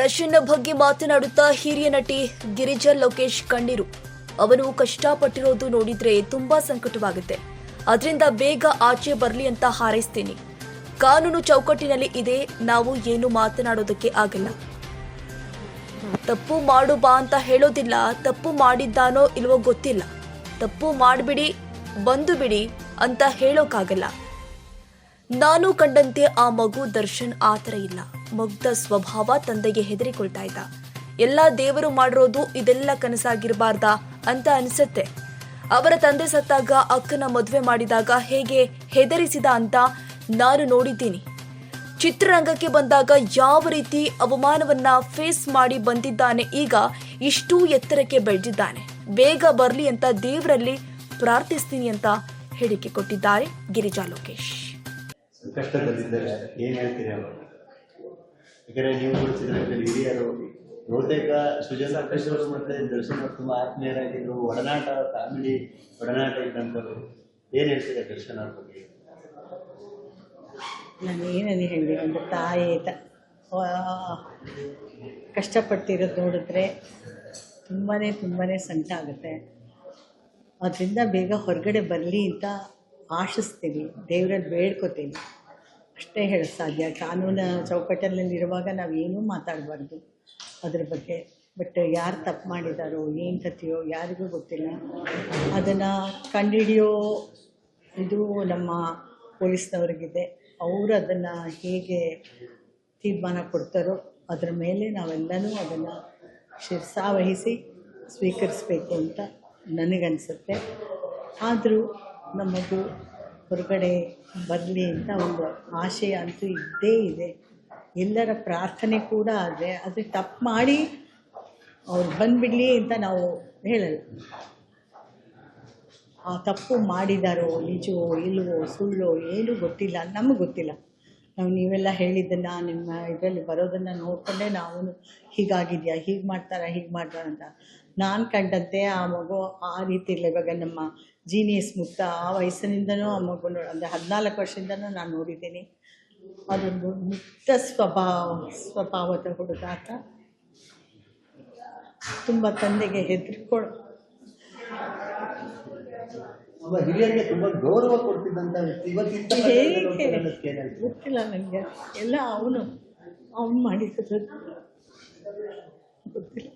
ದರ್ಶನ್ ಬಗ್ಗೆ ಮಾತನಾಡುತ್ತಾ ಹಿರಿಯ ನಟಿ ಗಿರಿಜಾ ಲೋಕೇಶ್ ಕಣ್ಣೀರು. ಅವನು ಕಷ್ಟಪಟ್ಟಿರೋದು ನೋಡಿದ್ರೆ ತುಂಬಾ ಸಂಕಟವಾಗುತ್ತೆ. ಅದರಿಂದ ಬೇಗ ಆಚೆ ಬರಲಿ ಅಂತ ಹಾರೈಸ್ತೀನಿ. ಕಾನೂನು ಚೌಕಟ್ಟಿನಲ್ಲಿ ಇದೆ, ನಾವು ಏನು ಮಾತನಾಡೋದಕ್ಕೆ ಆಗಲ್ಲ. ತಪ್ಪು ಮಾಡು ಬಾ ಅಂತ ಹೇಳೋದಿಲ್ಲ, ತಪ್ಪು ಮಾಡಿದ್ದಾನೋ ಇಲ್ವೋ ಗೊತ್ತಿಲ್ಲ. ತಪ್ಪು ಮಾಡಿಬಿಡಿ, ಬಂದು ಬಿಡಿ ಅಂತ ಹೇಳೋಕ್ಕಾಗಲ್ಲ ನಾನು ಕಂಡಂತೆ ಆ ಮಗು ದರ್ಶನ್ ಆತರ ಇಲ್ಲ. ಮುಗ್ಧ ಸ್ವಭಾವ ತಂದೆಗೆ ಹೆದರಿಕೊಳ್ತಾ ಇದ್ದ. ಎಲ್ಲ ದೇವರು ಮಾಡಿರೋದು ಇದೆಲ್ಲ ಕನಸಾಗಿರಬಾರ್ದ ಅಂತ ಅನಿಸುತ್ತೆ. ಅವರ ತಂದೆ ಸತ್ತಾಗ ಅಕ್ಕನ ಮದುವೆ ಮಾಡಿದಾಗ ಹೇಗೆ ಹೆದರಿಸಿದ ಅಂತ ನಾನು ನೋಡಿದ್ದೀನಿ. ಚಿತ್ರರಂಗಕ್ಕೆ ಬಂದಾಗ ಯಾವ ರೀತಿ ಅವಮಾನವನ್ನ ಫೇಸ್ ಮಾಡಿ ಬಂದಿದ್ದಾನೆ ಈಗ ಇಷ್ಟೂ ಎತ್ತರಕ್ಕೆ ಬೆಳೆದಿದ್ದಾನೆ. ಬೇಗ ಬರಲಿ ಅಂತ ದೇವರಲ್ಲಿ ಪ್ರಾರ್ಥಿಸ್ತೀನಿ ಅಂತ ಹೇಳಿಕೆ ಕೊಟ್ಟಿದ್ದಾರೆ ಗಿರಿಜಾ ಲೋಕೇಶ್. ಕಷ್ಟದಲ್ಲಿದ್ದಾರೆ ಏನು ಹೇಳ್ತೀರಿ ಅವರು? ಯಾಕಂದರೆ ನೀವು ಗುರುತಿದ್ರೆ ಹಿರಿಯರು, ಬಹುತೇಕ ಸುಜನ್ ರಾಕೇಶ್ ಅವರು ಮತ್ತೆ ದರ್ಶನ್ ಅವರು ತುಂಬ ಆತ್ಮೀಯರಾಗಿದ್ದರು ಒಡನಾಟ ಫ್ಯಾಮಿಲಿ ಒಡನಾಟ ಇದ್ದಂಥವ್ರು. ಏನು ಹೇಳ್ತೀರಾ ದರ್ಶನ ಬಗ್ಗೆ? ನಾನು ಹೇಳಿ, ಒಂದು ತಾಯಿ ಕಷ್ಟಪಟ್ಟಿರೋದು ನೋಡಿದ್ರೆ ತುಂಬಾ ತುಂಬಾ ಸಂಕಟ ಆಗುತ್ತೆ. ಅದರಿಂದ ಬೇಗ ಹೊರಗಡೆ ಬರಲಿ ಅಂತ ಆಶಿಸ್ತೀನಿ. ದೇವರಲ್ಲಿ ಬೇಡ್ಕೋತೀನಿ. ಅಷ್ಟೇ ಹೇಳ ಸಾಧ್ಯ. ಕಾನೂನು ಚೌಕಟ್ಟಲ್ಲಿರುವಾಗ ನಾವು ಏನೂ ಮಾತಾಡಬಾರ್ದು. ಅದ್ರ ಬಗ್ಗೆ. ಬಟ್ ಯಾರು ತಪ್ಪು ಮಾಡಿದಾರೋ, ಏನು ಕಥೆಯೋ, ಯಾರಿಗೂ ಗೊತ್ತಿಲ್ಲ. ಅದನ್ನು ಕಂಡುಹಿಡಿಯೋ ಇದು ನಮ್ಮ ಪೊಲೀಸ್ನವ್ರಿಗಿದೆ. ಅವರು ಅದನ್ನು ಹೇಗೆ ತೀರ್ಮಾನ ಕೊಡ್ತಾರೋ, ಅದರ ಮೇಲೆ ನಾವೆಲ್ಲನೂ ಅದನ್ನು ಶಿರ್ಸಾವಹಿಸಿ ಸ್ವೀಕರಿಸಬೇಕು ಅಂತ ನನಗನ್ಸುತ್ತೆ. ಆದರೂ ನಮ್ಮದು ಹೊರಗಡೆ ಬರಲಿ ಅಂತ ಒಂದು ಆಶಯ ಅಂತೂ ಇದ್ದೇ ಇದೆ. ಎಲ್ಲರ ಪ್ರಾರ್ಥನೆ ಕೂಡ ಆದರೆ ಅದು ತಪ್ಪು ಮಾಡಿ ಅವ್ರು ಬಂದುಬಿಡಲಿ ಅಂತ ನಾವು ಹೇಳಲ್ಲ. ಆ ತಪ್ಪು ಮಾಡಿದಾರೋ, ನಿಜವೋ ಇಲ್ವೋ ಸುಳ್ಳೋ ಏನೂ ಗೊತ್ತಿಲ್ಲ, ನಮಗೆ ಗೊತ್ತಿಲ್ಲ. ನಾವು ನೀವೆಲ್ಲ ಹೇಳಿದ್ದನ್ನು, ನಿಮ್ಮ ಇದರಲ್ಲಿ ಬರೋದನ್ನು ನೋಡಿಕೊಂಡೇ ನಾವು ಹೀಗಾಗಿದೆಯಾ, ಹೀಗೆ ಮಾಡ್ತಾರಾ, ಹೀಗೆ ಮಾಡ್ತಾರ ಅಂತ. ನಾನು ಕಂಡಂತೆ ಆ ಮಗು ಆ ರೀತಿ ಇಲ್ಲ. ಇವಾಗ ನಮ್ಮ ಜೀನಿಯಸ್ ಮುಕ್ತ ಆ ವಯಸ್ಸಿನಿಂದನೂ ಆ ಮಗು ಅಂದರೆ ಹದಿನಾಲ್ಕು ವರ್ಷದಿಂದನೂ ನಾನು ನೋಡಿದ್ದೀನಿ. ಅದೊಂದು ಮುಕ್ತ ಸ್ವಭಾವ ಸ್ವಭಾವದ ಹುಡುಗಾಟ ತುಂಬ ತಂದೆಗೆ ಹೆದರ್ಕೊಳ್ಳೋ ಹಿರಿಯರಿಗೆ ತುಂಬ ಗೌರವ ಕೊಡ್ತಿದ್ದಂಥ ವ್ಯಕ್ತಿ ಹೇಗೆ ಗೊತ್ತಿಲ್ಲ ನನಗೆ. ಎಲ್ಲ ಅವನು ಅವನು ಮಾಡಿದ್ದು ಗೊತ್ತಿಲ್ಲ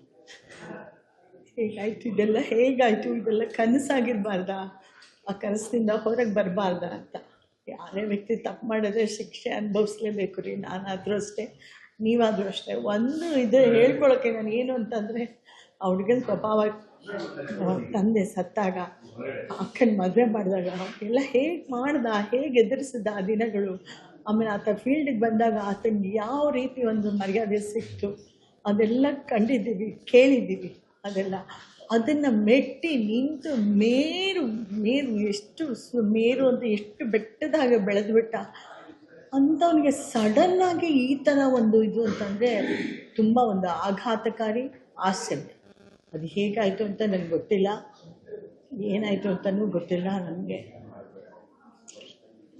ಹೇಗಾಯ್ತು? ಇದೆಲ್ಲ ಹೇಗಾಯ್ತು? ಇದೆಲ್ಲ ಕನಸಾಗಿರ್ಬಾರ್ದ? ಆ ಕನಸಿನಿಂದ ಹೊರಗೆ ಬರಬಾರ್ದ ಅಂತ. ಯಾರೇ ವ್ಯಕ್ತಿ ತಪ್ಪು ಮಾಡಿದ್ರೆ ಶಿಕ್ಷೆ ಅನುಭವಿಸ್ಲೇಬೇಕು ರೀ. ನಾನಾದರೂ ಅಷ್ಟೇ, ನೀವಾದರೂ ಅಷ್ಟೇ. ಒಂದು ಇದು ಹೇಳ್ಕೊಳಕ್ಕೆ ನಾನು ಏನು ಅಂತಂದರೆ, ಆ ಹುಡುಗನ ಸ್ವಭಾವ ತಂದೆ ಸತ್ತಾಗ, ಅಕ್ಕನ ಮದುವೆ ಮಾಡಿದಾಗ, ಎಲ್ಲ ಹೇಗೆ ಮಾಡ್ದ, ಹೇಗೆ ಎದುರಿಸಿದ ಆ ದಿನಗಳು. ಆಮೇಲೆ ಆತ ಫೀಲ್ಡಿಗೆ ಬಂದಾಗ ಆತನಿಗೆ ಯಾವ ರೀತಿ ಒಂದು ಮರ್ಯಾದೆ ಸಿಕ್ತು, ಅದೆಲ್ಲ ಕಂಡಿದ್ದೀವಿ, ಕೇಳಿದ್ದೀವಿ. ಅದೆಲ್ಲ. ಅದನ್ನು ಮೆಟ್ಟಿ ನಿಂತು ಮೇರು ಮೇರು ಎಷ್ಟು ಸು, ಮೇರು ಅಂತ ಎಷ್ಟು ಬೆಟ್ಟದಾಗ ಬೆಳೆದ್ಬಿಟ್ಟ. ಅಂಥವನಿಗೆ ಸಡನ್ನಾಗಿ ಈ ಥರ ಒಂದು ಇದು ಅಂತಂದರೆ ತುಂಬ ಒಂದು ಆಘಾತಕಾರಿ ಆಶ್ಚರ್ಯ ಅದು ಹೇಗಾಯಿತು ಅಂತ ನನಗೆ ಗೊತ್ತಿಲ್ಲ. ಏನಾಯಿತು ಅಂತಲೂ ಗೊತ್ತಿಲ್ಲ ನನಗೆ.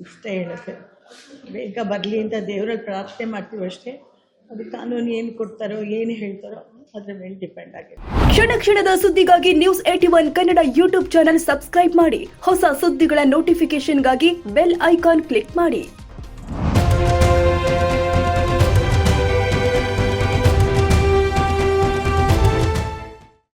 ಇಷ್ಟೇ ಹೇಳುತ್ತೆ. ಬೇಗ ಬರಲಿ ಅಂತ ದೇವರಲ್ಲಿ ಪ್ರಾರ್ಥನೆ ಮಾಡ್ತೀವಿ ಅಷ್ಟೇ. ಅದು ಕಾನೂನು ಏನು ಕೊಡ್ತಾರೋ, ಏನು ಹೇಳ್ತಾರೋ ಅದರ ಮೇಲೆ ಡಿಪೆಂಡ್ ಆಗಿದೆ. ಕ್ಷಣ ಕ್ಷಣದ ಸುದ್ದಿಗಾಗಿ news AT one Kannada YouTube channel subscribe ಮಾಡಿ. ಹೊಸ ಸುದ್ದಿಗಳ ನೋಟಿಫಿಕೇಶನ್ಗಾಗಿ ಬೆಲ್ ಐಕಾನ್ ಕ್ಲಿಕ್ ಮಾಡಿ.